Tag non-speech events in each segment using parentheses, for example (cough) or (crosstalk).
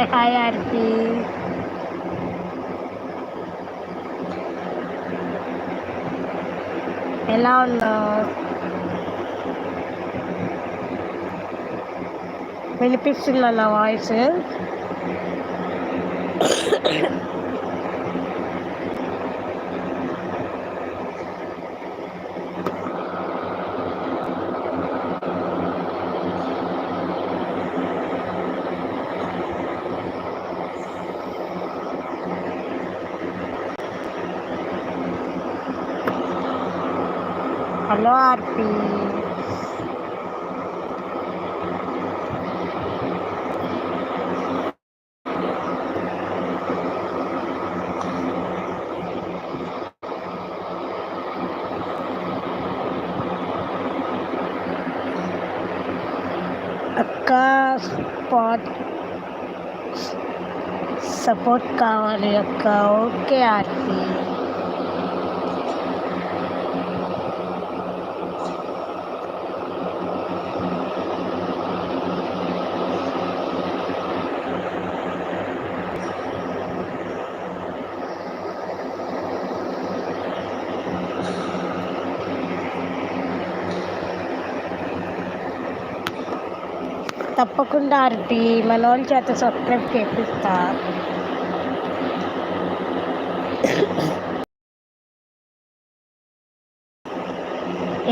Hi hi ఆర్పి ఎలా ఉన్నావు వినిపిస్తుందా నా వాయిస్ హలో ఆర్పి అక్క స్పాట్ సపోర్ట్ కావాలి అక్క ఓకే ఆర్పి తప్పకుండా ఆర్పి మన వాళ్ళ చేత సబ్స్క్రైబ్ చేపిస్తా.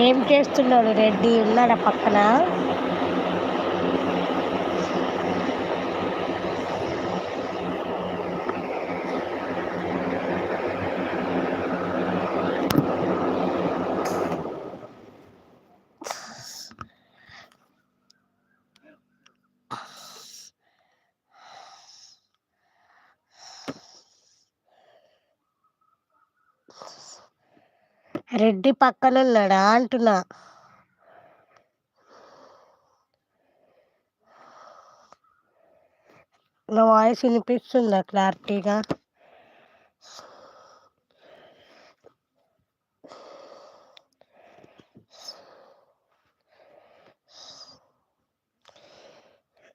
ఏం చేస్తున్నాడు రెడ్డి? ఉన్నాడా పక్కన? రెడ్డి పక్కన ఉన్నాడా అంటున్నా. నా వాయిస్ వినిపిస్తుందా క్లారిటీగా?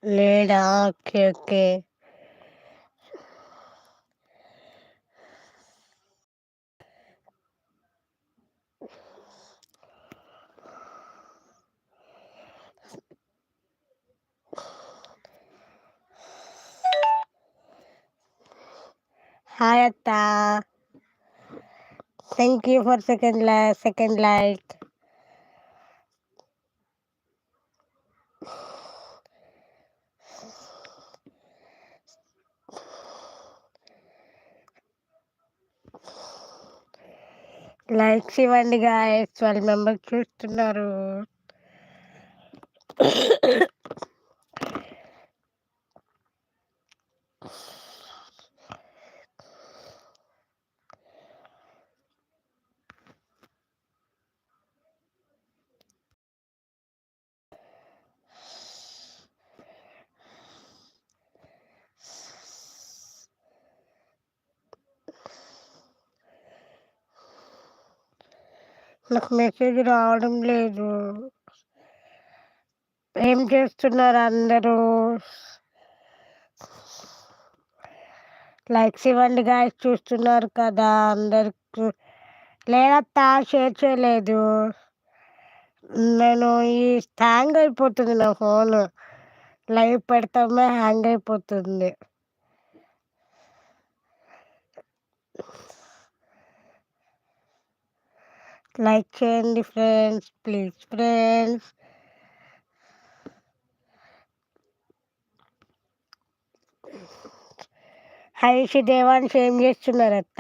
లేడా? Okay okay. హాయ్ అత్త థ్యాంక్ యూ ఫర్ సెకండ్ లై సెకండ్ లైట్ లైక్స్ ఇవ్వండి గాయస్ ట్వెల్వ్ మెంబర్స్ చూస్తున్నారు. నాకు మెసేజ్ రావడం లేదు. ఏం చేస్తున్నారు అందరూ? లైక్స్ ఇవ్వండి గాయస్ చూస్తున్నారు కదా అందరికి. లేదత్తా షేర్ చేయలేదు. నేను ఈ హ్యాంగ్ అయిపోతుంది నా ఫోన్ లైవ్ పెడతామే హ్యాంగ్ అయిపోతుంది. లైక్ చేయండి ఫ్రెండ్స్ ప్లీజ్ ఫ్రెండ్స్ హరీష్ దేవాన్స్ ఏం చేస్తున్నారు అత్త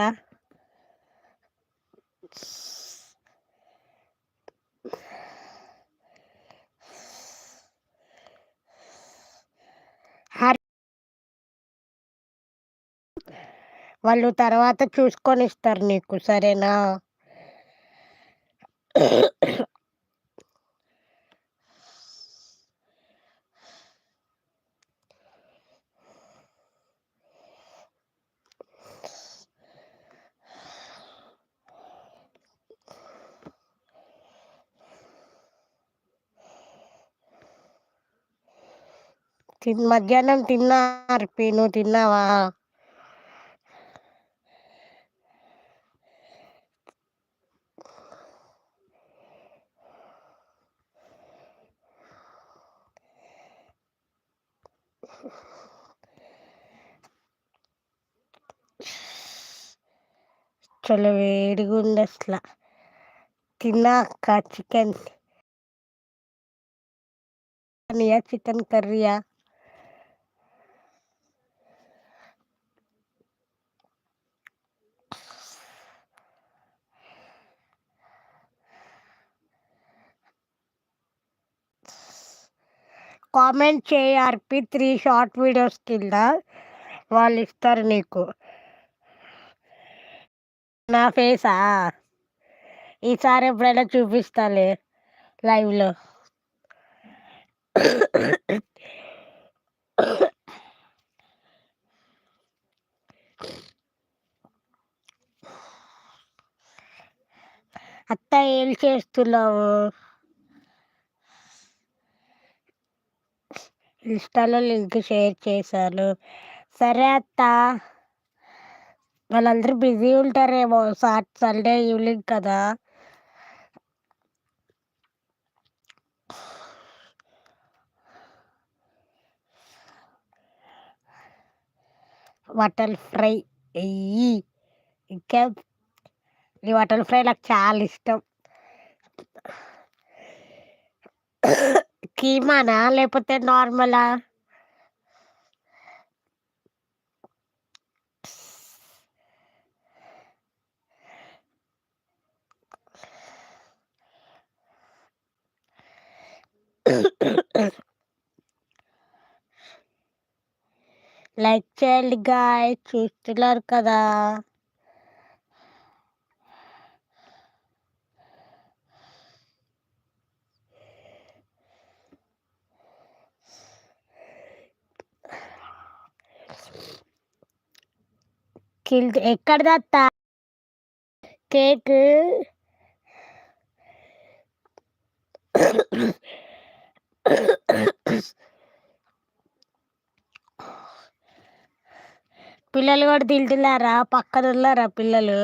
వాళ్ళు తర్వాత చూసుకొని ఇస్తారు నీకు సరేనా? తిన్ మధ్యాహ్నం తిన్నా అర్పి నువ్వు తిన్నావా చాలా వేడిగా ఉంది అసలు తిన్నాక చికెన్. చికెన్ కర్రీయా? కామెంట్ చేయి ఆర్పి త్రీ షార్ట్ వీడియోస్ కింద. వాళ్ళు ఇస్తారు నీకు. నా ఫేసా? ఈసారి ఎప్పుడైనా చూపిస్తాలే లైవ్లో. అత్త ఏం చేస్తున్నావు? ఇన్స్టాలో లింక్ షేర్ చేశాను. సరే అత్త. వాళ్ళందరూ బిజీ ఉంటారేమో సాట్ సండే ఈవినింగ్ కదా. మటన్ ఫ్రై వెయ్యి ఇంకా ఈ మటన్ ఫ్రై నాకు చాలా ఇష్టం. (coughs) కీమానా లేకపోతే నార్మలా? లైక్ చేయండి గాయ్ చూస్తున్నారు కదా. కిల్ ఎక్కడ దత్తా? కేక్. పిల్లలు కూడా తింటున్నారా? పక్కన ఉన్నారా పిల్లలు?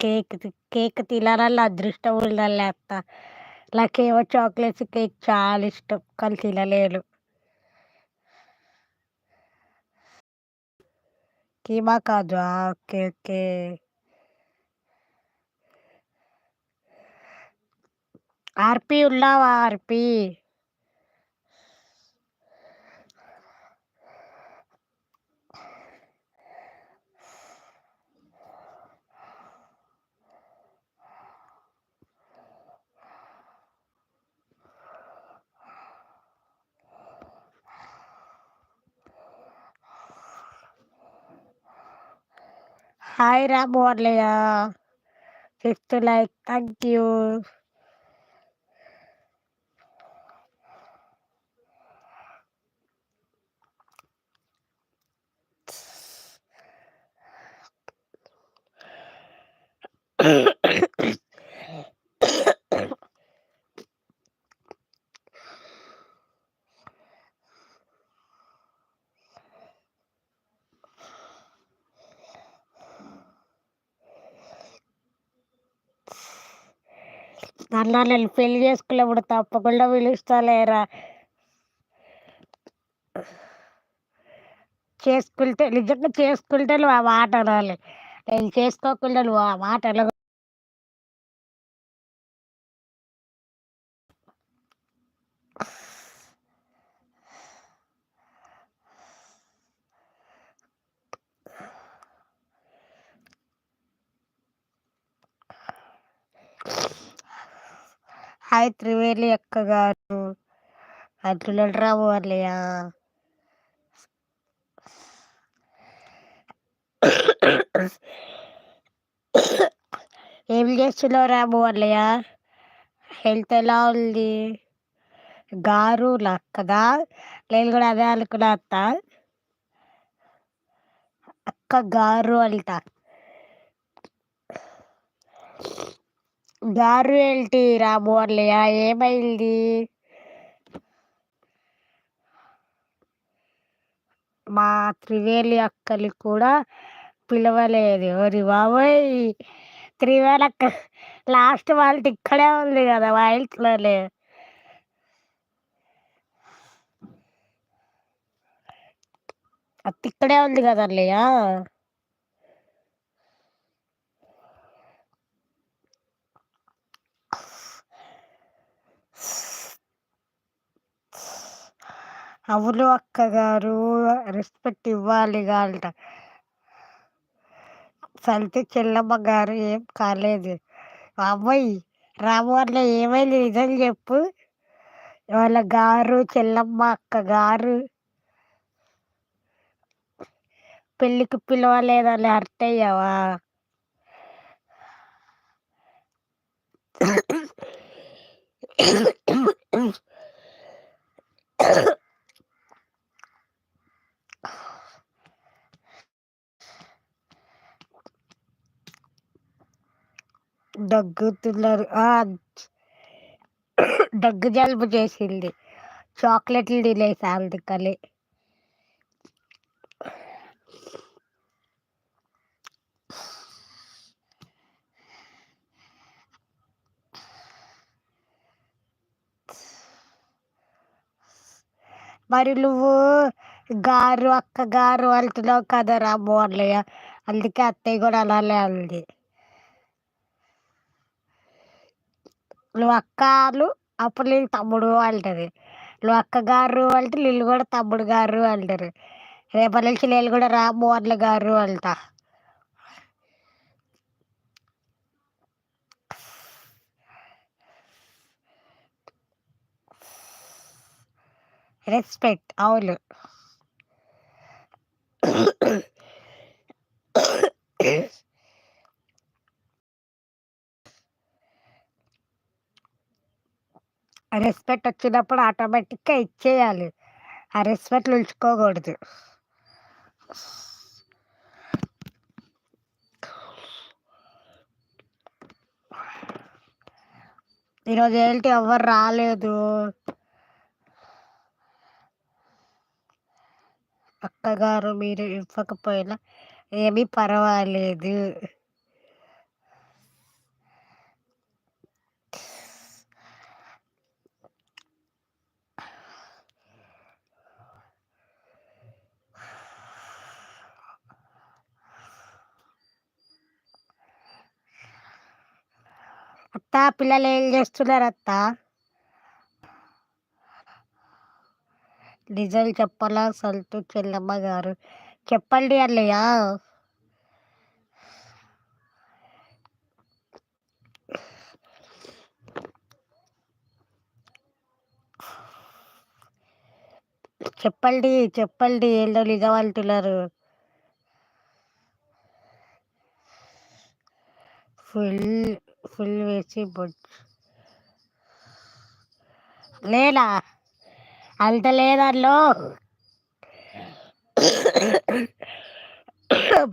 కేక్ కేక్ తినాలని అదృష్టం ఉండాలి అత్త. నాకేమో చాక్లెట్స్ కేక్ చాలా ఇష్టం కానీ తినలేను. కీమా కాదు. Okay okay. ఆర్పి ఉన్నావా ఆర్పి హాయ్ రా మోర్లయ్య ఫిఫ్త్ లైక్ థ్యాంక్ అన్న నేను పెళ్ళి చేసుకున్నప్పుడు తప్పకుండా పిలుస్తాలేరా? చేసుకుంటే నిజంగా చేసుకుంటే నువ్వు ఆ మాట అనాలి. నేను చేసుకోకుండా నువ్వు ఆ మాట హాయ్ త్రివేలి అక్క గారు అట్లుండరా వాళ్ళయ్య ఏం చేస్తున్నావు రాము హెల్త్ ఎలా ఉంది? గారు కదా నేను కూడా అదే అనుకున్నా అత్త. అక్క గారు అంట. గారు ఏంటి రాము ఏమైంది? మా త్రివేలి అక్కలు కూడా పిలవలేదు. ఓరి బాబోయ్! త్రివేలి అక్క లాస్ట్ వాళ్ళకి ఇక్కడే ఉంది కదా మా ఇంట్లోనే. అత్తిక్కడే ఉంది కదా అన్నయ్య అవును అక్కగారు. రెస్పెక్ట్ ఇవ్వాలి కాలట సల్తి చెల్లమ్మ గారు ఏం కాలేదు. అమ్మాయి రాము అట్ల ఏమైంది నిజం చెప్పు. వాళ్ళ గారు చెల్లమ్మ అక్క గారు పెళ్ళికి పిలవలేదని హర్ట్ అయ్యావా? దగ్గుతున్నారు. దగ్గు జలుబు చేసింది. చాక్లెట్లు తినేసి అందుకని. మరి నువ్వు గారు అక్క గారు అంటున్నావు కదా రాము అందుకే అత్తయ్య కూడా అలానే అంది. అక్కలు అప్పుడు నేను తమ్ముడు అంటది. నువ్వు అక్క గారు అంటే నీళ్ళు కూడా తమ్ముడు గారు అంటారు. రేపటి నుంచి నేను కూడా రా మోర్ల గారు అంటా. రెస్పెక్ట్ అవును. రెస్పెక్ట్ వచ్చినప్పుడు ఆటోమేటిక్గా ఇచ్చేయాలి. ఆ రెస్పెక్ట్ ఉంచుకోకూడదు. ఈరోజు ఏంటి? ఎవరు రాలేదు. అక్కగారు మీరు ఇవ్వకపోయినా ఏమీ పర్వాలేదు. అత్త పిల్లలు ఏం చేస్తున్నారు అత్త నిజం చెప్పాలా? సంతు చెల్లమ్మ గారు. చెప్పండి అన్నయ్య. చెప్పండి చెప్పండి. ఏందో నిజం అంటున్నారు. ఫుల్ ఫుల్ వేసి బొచ్చు లేదా? అంత లేదల్లో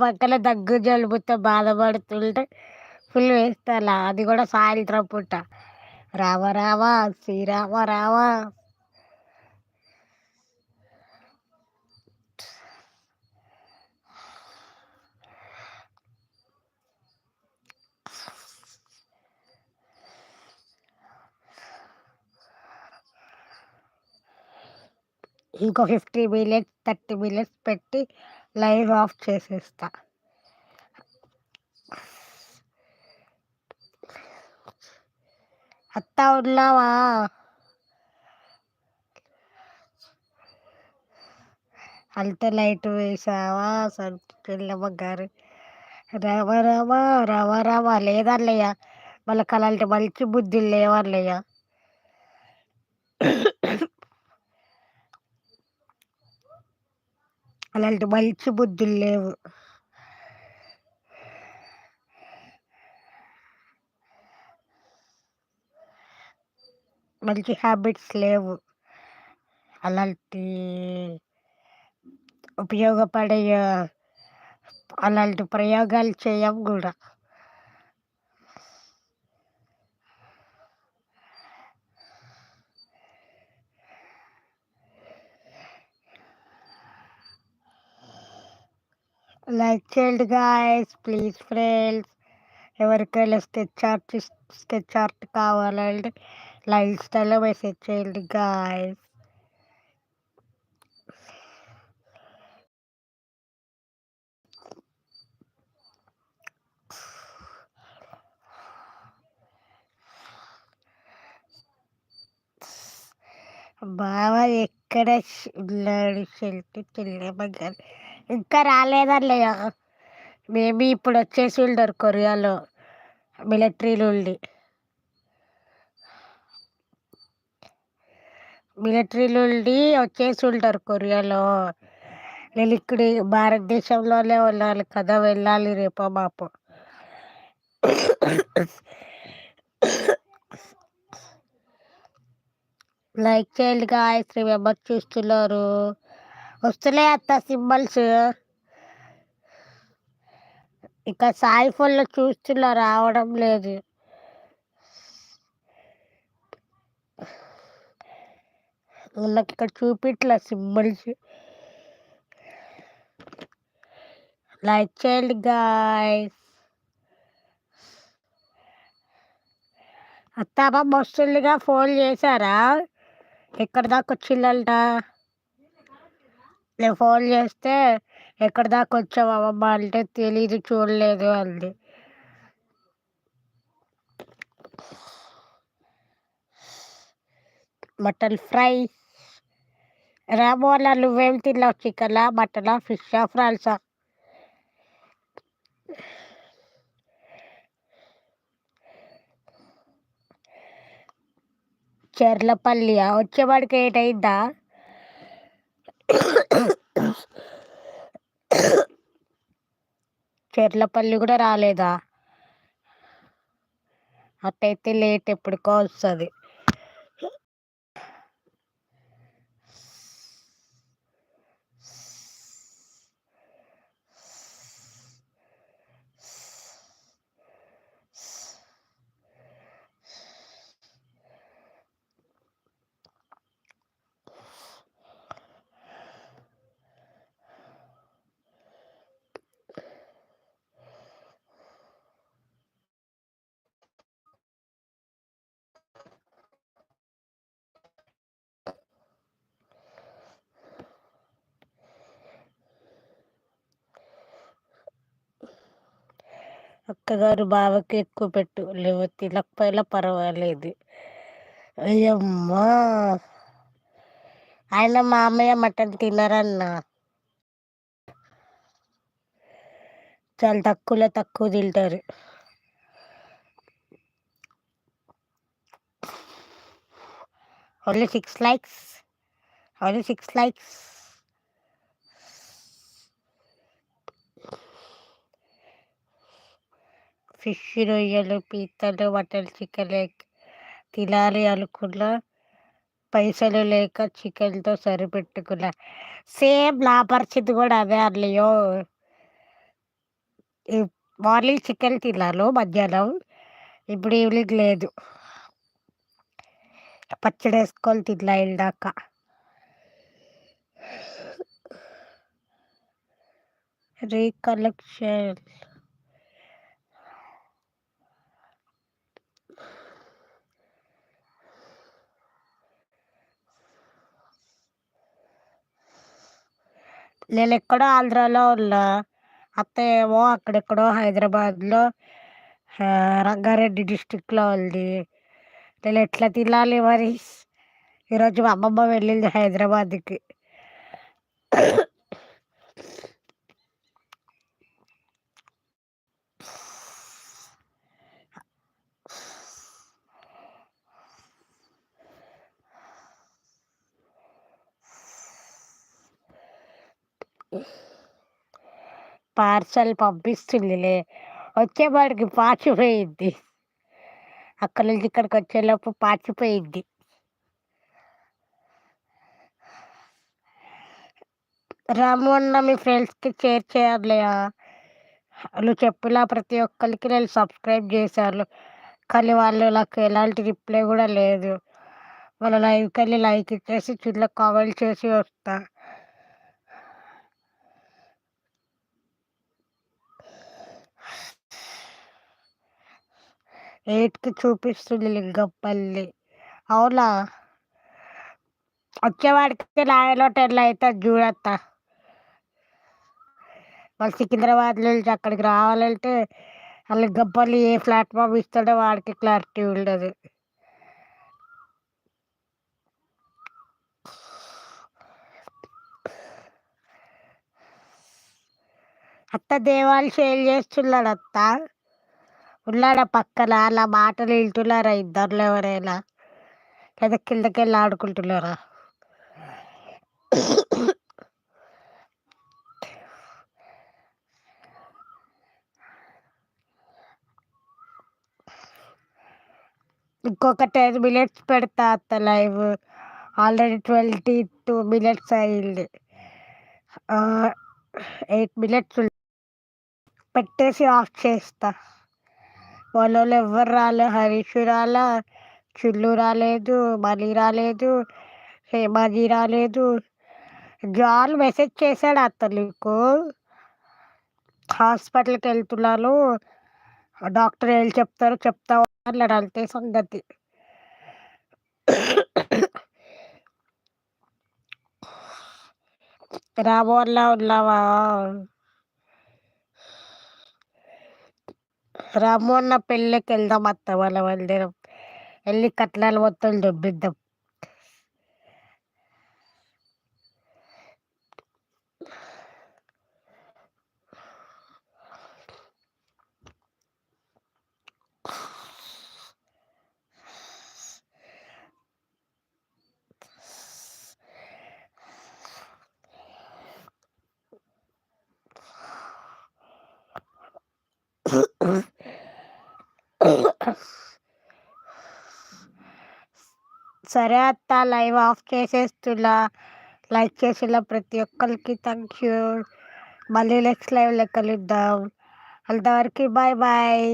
పక్కన దగ్గు జలుబుతో బాధపడుతుంటే ఫుల్ వేస్తాలా అది కూడా సాయంత్రం పూట. రావ రావా శ్రీరామ రావా ఇంకో ఫిఫ్టీ మినిట్స్ థర్టీ మినిట్స్ పెట్టి లైవ్ ఆఫ్ చేసేస్తా. అత్త ఉన్నావా? అంత లైట్ వేసావా? సంతమ్మ గారు రవ రవ రవ రవ లేదన్నయ్య. వాళ్ళకి అలాంటి మంచి బుద్ధులు లేవన్నయ్య. అలాంటి మంచి బుద్ధులు లేవు. మంచి హ్యాబిట్స్ లేవు. అలాంటి ఉపయోగపడే అలాంటి ప్రయోగాలు చేయం కూడా. లైక్ చేయండి గాయస్ ప్లీజ్ ఫ్రెండ్స్ ఎవరికైనా స్కెచ్ ఆర్ట్ స్కెచ్ ఆర్ట్ కావాలంటే లైఫ్ స్టైల్లో మెసేజ్ చేయండి గాయస్ బావ ఎక్కడ ఉన్నాడు చెల్లి చెల్లెమ్మ ఇంకా రాలేదన్నయ్య మేబీ ఇప్పుడు వచ్చేసి ఉండరు కొరియాలో మిలిటరీలు ఉండి. మిలిటరీలు ఉండి వచ్చేసి ఉంటారు కొరియాలో నేను ఇక్కడ భారతదేశంలోనే వెళ్ళాలి కదా వెళ్ళాలి రేపో మాపు. లైక్ చేయండి గాయస్ త్రీ చూస్తున్నారు. వస్తున్నాయి అత్త సింబల్స్. ఇంకా సాయి ఫోన్లో చూస్తున్నా రావడం లేదు. నాకు ఇక్కడ చూపిట్ల సింబల్స్. లైక్ చేయండి గాయస్. అత్తాబా వస్తుందిగా ఫోన్ చేశారా? ఎక్కడ దాకా వచ్చిందంట? నేను ఫోన్ చేస్తే ఎక్కడ దాకా వచ్చావు అంటే తెలీదు చూడలేదు అంది. Mutton fry. రామోలా నువ్వేం తిన్నావు చికెనా మటనా ఫిషా ఫ్రాన్సా? చెర్లపల్లి వచ్చేవాడికి ఏటైందా చెర్లపల్లి కూడా రాలేదా? అట్టయితే లేట్ ఎప్పటికో వస్తుంది అక్కగారు బావకి ఎక్కువ పెట్టు. లేకపోతే తినకపోయినా పర్వాలేదు. అయ్యమ్మా! ఆయన మామయ్య మటన్ తినరన్న. చాలా తక్కువలో తక్కువ తింటారు. Only six likes. Only six likes. Fish రొయ్యలు పీతలు మటన్ చికెన్ తినాలి అనుకున్నా పైసలు లేక చికెన్తో సరిపెట్టుకున్నా. సేమ్ నా పరిస్థితి కూడా అదే అర్లియో మార్నింగ్ చికెన్ తిన్నాను మధ్యాహ్నం ఇప్పుడు ఈవినింగ్ లేదు. పచ్చడి వేసుకొని తిన్నా ఇందాక. రీకలెక్షన్. నేను ఎక్కడో ఆంధ్రాలో ఉన్నా. అత్త ఏమో అక్కడెక్కడో హైదరాబాద్లో రంగారెడ్డి డిస్టిక్లో ఉంది. నేను ఎట్లా తినాలి మరి? ఈరోజు మా అమ్మమ్మ వెళ్ళింది హైదరాబాద్కి. పార్సల్ పంపిస్తుందిలే. వచ్చేవాడికి పాచిపోయింది అక్కడి నుంచి ఇక్కడికి వచ్చేలోపు పాచిపోయింది రాము అన్న మీ ఫ్రెండ్స్కి షేర్ చేయాలియా వాళ్ళు చెప్పిన ప్రతి ఒక్కరికి నేను సబ్స్క్రైబ్ చేశాను. కానీ వాళ్ళు నాకు ఎలాంటి రిప్లై కూడా లేదు. వాళ్ళ లైవ్కి వెళ్ళి లైక్ ఇచ్చేసి చిన్న కామెంట్ చేసి వస్తాను ఎయిట్కి చూపిస్తుంది లింగంపల్లి. అవునా? వచ్చేవాడికి నాయలో టెన్లో అయితే చూడత్త వాళ్ళు సికింద్రాబాద్ నుంచి అక్కడికి రావాలంటే ఆ లింగంపల్లి ఏ ప్లాట్ఫామ్ ఇస్తాడో వాడికి క్లారిటీ ఉండదు. అత్త దేవాలు సేల్ చేస్తున్నాడు అత్త ఉన్నాడా పక్కన? అలా మాటలు వింటున్నారా ఇద్దరులో ఎవరైనా? లేదా కిందకెళ్ళి ఆడుకుంటున్నారా? ఇంకొక టెన్ మినిట్స్ పెడతా అత్త live. Already twenty two minutes అయింది. ఎయిట్ మినిట్స్ పెట్టేసి ఆఫ్ చేస్తా. వాళ్ళు ఎవ్వరు రాలే హరీష్ రాలా చిల్లు రాలేదు మనీ రాలేదు హేమాజీ రాలేదు. జాన్ మెసేజ్ చేశాడు అత్త హాస్పిటల్కి వెళ్తున్నాను. డాక్టర్ ఏం చెప్తారో చెప్తా అన్నాడు అంతే సంగతి. రామోన్లా ఉన్నావా? రామోన్న పెళ్ళికి వెళ్దాం అత్త వాళ్ళ మందిరం వెళ్ళి కట్నాలు మొత్తం దొబ్బిద్దాం. సరే అత్త లైవ్ ఆఫ్ చేసేస్తున్నా. లైక్ చేసిన ప్రతి ఒక్కరికి థ్యాంక్ యూ మళ్ళీ నెక్స్ట్ లైవ్ లెక్కలిద్దాం అంతవరకు బాయ్ బాయ్